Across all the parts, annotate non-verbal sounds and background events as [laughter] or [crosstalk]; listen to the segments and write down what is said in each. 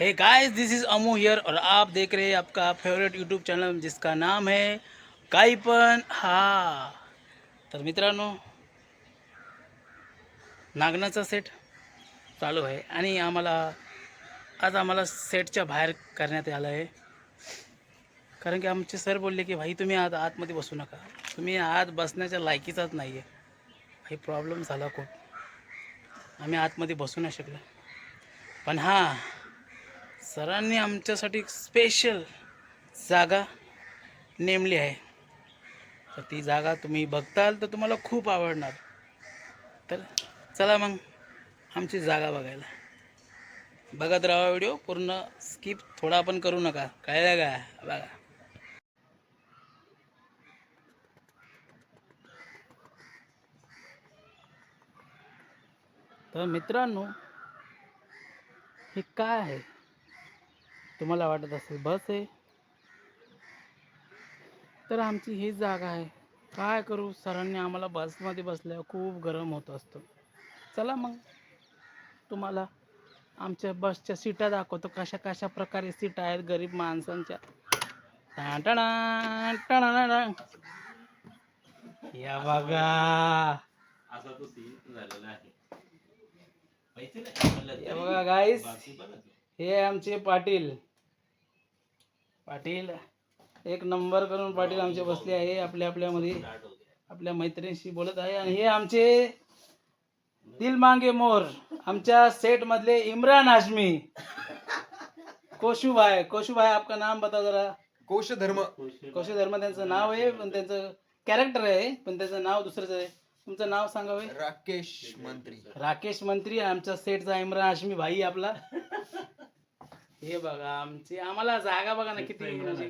Hey guys this is Amu here और आप देख रहे हैं आपका फेवरेट यूट्यूब चॅनल जिसका नाम है काही पण हा। तर मित्रांनो नागनाचा सेट चालू आहे आणि आम्हाला आज आम्हाला सेटच्या बाहेर करण्यात आलं आहे. कारण की आमचे सर बोलले की भाई तुम्ही आज आतमध्ये बसू नका. तुम्ही आत बसण्याच्या लायकीचाच नाही आहे भाई प्रॉब्लेम झाला खूप. आम्ही आतमध्ये बसू नाही शकलो. पण हां सरांनी आमच्यासाठी स्पेशल जागा नेमली आहे. तर ती जागा तुम्ही बघताल तर तुम्हाला खूप आवडणार. तर चला मग आमची जागा बघायला. बघत राहा व्हिडिओ पूर्ण स्किप थोडा पण करू नका. कळलं का बघा. तर मित्रांनो हे काय आहे? तुम्हाला वाटत असेल बस आहे. तर आमची हीच जागा आहे. काय करू? सरांनी आम्हाला बसमध्ये बसल्यावर खूप गरम होत असतं. चला मग. तुम्हाला आमच्या बसच्या सीटा दाखवतो. कशा कशा प्रकारे सीट आहेत गरीब माणसांच्या. या बघा. असा तो सीन झालेला आहे. बघा गाईस हे आमचे पाटील. पाटील एक नंबर करून पाटील आमचे बसले आहे आपल्या आपल्यामध्ये आपल्या मैत्रिणीशी बोलत आहे. आणि हे आमचे दिल मांगे मोर आमच्या सेट मधले इम्रान हाशमी. कोशू भाई कोशू भाई आपका नाम बता जरा. कोश धर्म कोशू धर्म त्यांचं नाव आहे पण त्यांचं कॅरेक्टर आहे पण त्याचं नाव दुसरंच आहे. तुमचं नाव सांगावे राकेश मंत्री. राकेश मंत्री आमच्या सेटचा इम्रान हाशमी भाई आपला. हे बघा आमची आम्हाला जागा बघा ना किती म्हणजे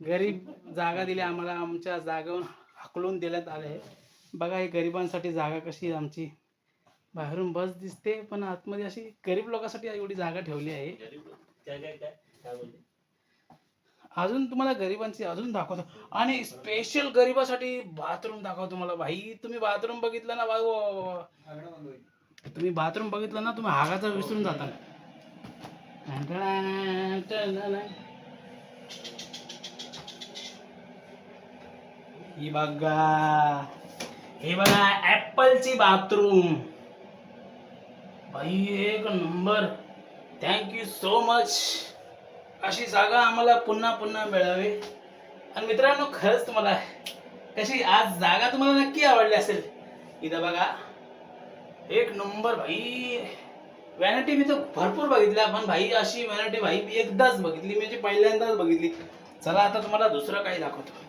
गरीब जागा दिली आम्हाला आमच्या जागेवर हाकलून देण्यात आले. बघा हे गरिबांसाठी जागा कशी आहे आमची. बाहेरून बस दिसते पण आतमध्ये अशी गरीब लोकांसाठी एवढी जागा ठेवली आहे. अजून तुम्हाला गरिबांची अजून दाखवतो. आणि स्पेशल गरिबासाठी बाथरूम दाखवतो तुम्हाला. भाई तुम्ही बाथरूम बघितलं ना भाऊ. तुम्ही बाथरूम बघितलं ना तुम्ही हागाचा विसरून जाता. ही बघा. हे बघा ऍपलची बाथरूम. भाई एक नंबर. थँक्यू सो मच अशी जागा आम्हाला पुन्हा पुन्हा मिळावी. आणि मित्रांनो खरंच तुम्हाला कशी आज जागा तुम्हाला नक्की आवडली असेल. इथं बघा. एक नंबर भाई व्हॅनिटी मी तर भरपूर बघितल्या पण भाई अशी व्हॅनिटी भाई मी एकदाच बघितली म्हणजे पहिल्यांदाच बघितली. चला आता तुम्हाला दुसरं काही दाखवतो.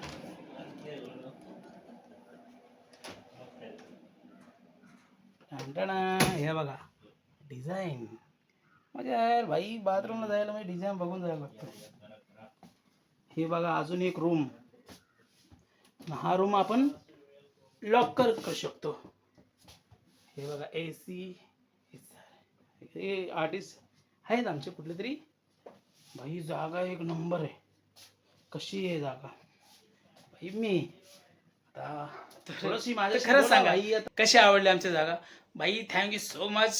हे बघा डिझाईन म्हणजे यार भाई बाथरूमला जायला म्हणजे डिझाईन बघून जायला लागतं. हे बघा अजून एक रूम हा रूम आपण लॉकर करू शकतो. हे बघा ए सी हे आर्टिस्ट आहेत आमचे कुठले तरी. भाई जागा एक नंबर आहे. कशी आहे जागा? भाई मी आता थोडीशी माझ्या खरंच सांगा आता कशी आवडली आमची जागा? भाई थँक्यू सो मच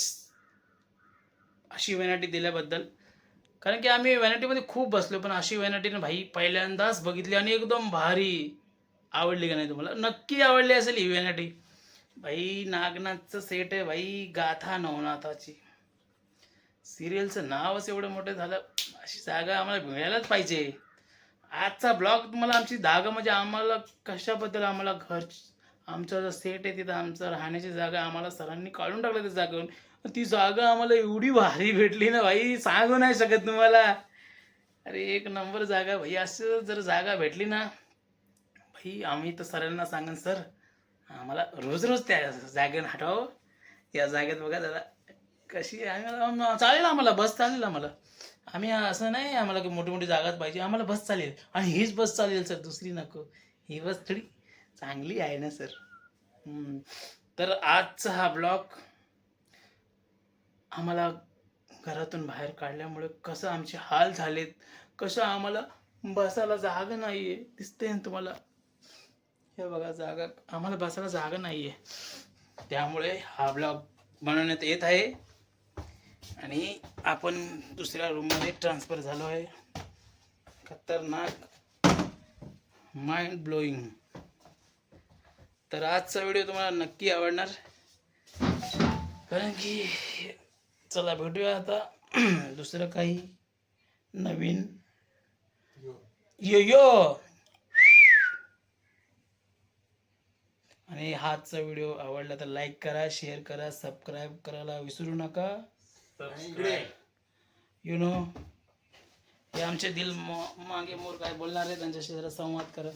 अशी व्हॅनिटी दिल्याबद्दल. कारण की आम्ही व्हॅनिटीमध्ये खूप बसलो पण अशी व्हॅनिटीने भाई पहिल्यांदाच बघितली आणि एकदम भारी आवडली का नाही तुम्हाला? नक्की आवडली असेल ही व्हॅनिटी भाई नागनाथचं सेट आहे भाई गाथा नवनाथाची. सिरियलचं नावच एवढं मोठं झालं अशी जागा आम्हाला मिळायलाच पाहिजे. आजचा ब्लॉग तुम्हाला आमची जागा म्हणजे आम्हाला कशाबद्दल आम्हाला घर आमचा जो सेट आहे तिथं आमचं राहण्याची जागा आम्हाला सरांनी काढून टाकलं त्या जागेवर ती जागा आम्हाला एवढी भारी भेटली ना भाई सांगू नाही शकत तुम्हाला. अरे एक नंबर जागा भाई असं जर जागा भेटली ना भाई आम्ही तर सरांना सांगन सर आम्हाला रोज रोज त्या जागेवर हटाव या जागेत बघा दादा कशी आहे? आम्हाला चालेल आम्हाला बस चालेल आम्हाला. आम्ही असं नाही आम्हाला की मोठी मोठी जागाच पाहिजे. आम्हाला बस चालेल. आणि हीच बस चालेल सर दुसरी नको. ही बस थोडी चांगली आहे ना सर. तर आजचा हा ब्लॉग आम्हाला घरातून बाहेर काढल्यामुळे कसं आमचे हाल झालेत कसं आम्हाला बसायला जागा नाही आहे दिसते ना तुम्हाला? हे बघा जागा आम्हाला बसायला जागा नाही आहे त्यामुळे हा ब्लॉग बनवण्यात येत आहे. आणि आपण दुसऱ्या रूममध्ये ट्रान्सफर झालो आहे. खतरनाक माइंड ब्लोईंग तर आजचा व्हिडिओ तुम्हाला नक्की आवडणार. कारण की चला भेटूया आता. [clears throat] दुसरं काही नवीन. यो. यो आणि हा आजचा व्हिडिओ आवडला तर लाईक करा शेअर करा सबस्क्राईब करायला विसरू नका. यु नो हे आमचे दिल मागे मोर काय बोलणार आहे त्यांच्याशी जरा संवाद करा.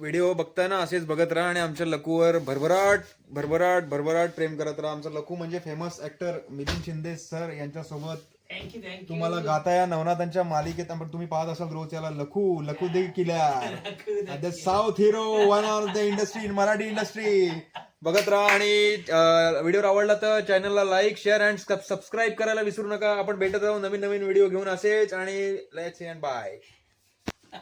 व्हिडिओ बघताना असेच बघत राहा आणि आमच्या लकूवर भरभराट भरभराट भरभराट प्रेम करत राहा. आमचा लकू म्हणजे famous actor Milind Shinde sir यांच्यासोबत. तुम्हाला गाता या नवनाथांच्या मालिकेत आपण तुम्ही पाहत असाल रोज याला लखू लखू दे किल्ला south hero one of the industry in Marathi industry बघत राहा आणि व्हिडिओ आवडला तर चॅनलला लाईक शेअर अँड सबस्क्राईब करायला विसरू नका. आपण भेटत राहू नवीन नवीन व्हिडिओ घेऊन असेच आणि लेट्स अँड बाय